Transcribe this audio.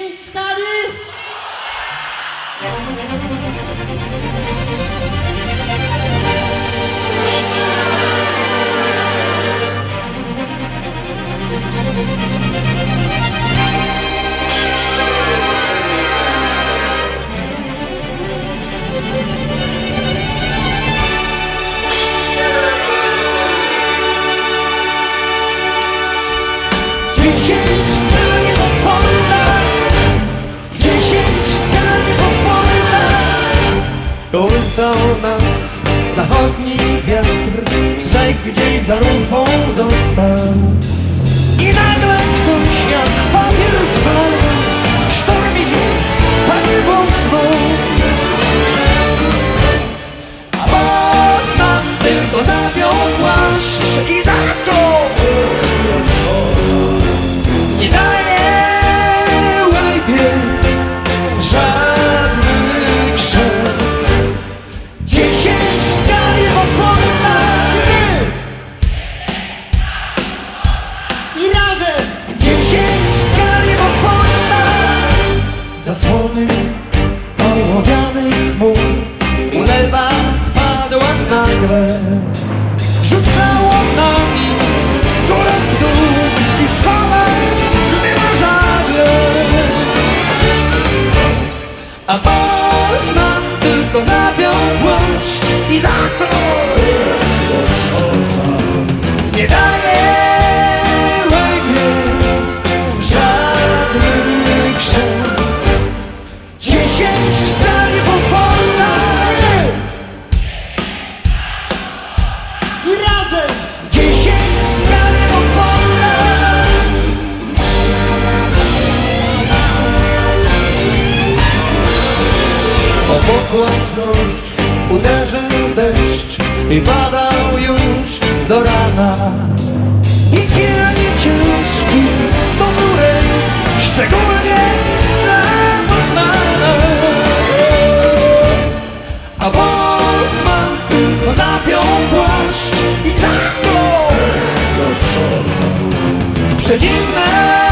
に浸かる。Nas. Zachodni wiatr Trzej gdzieś za rufą Zasłony ołowianych mur Ulewa spadła nagle. Rzucało nami górę w dół I w fale zmyła żagle. A Bosman tylko zapiął płaszcz I zaczął O pokład znów uderzył deszcz I padał już do rana. I kieranie ciężki góry jest Szczególnie dla Poznania A Bosman zapiął płaszcz I zaklął do przodu. Przedziwne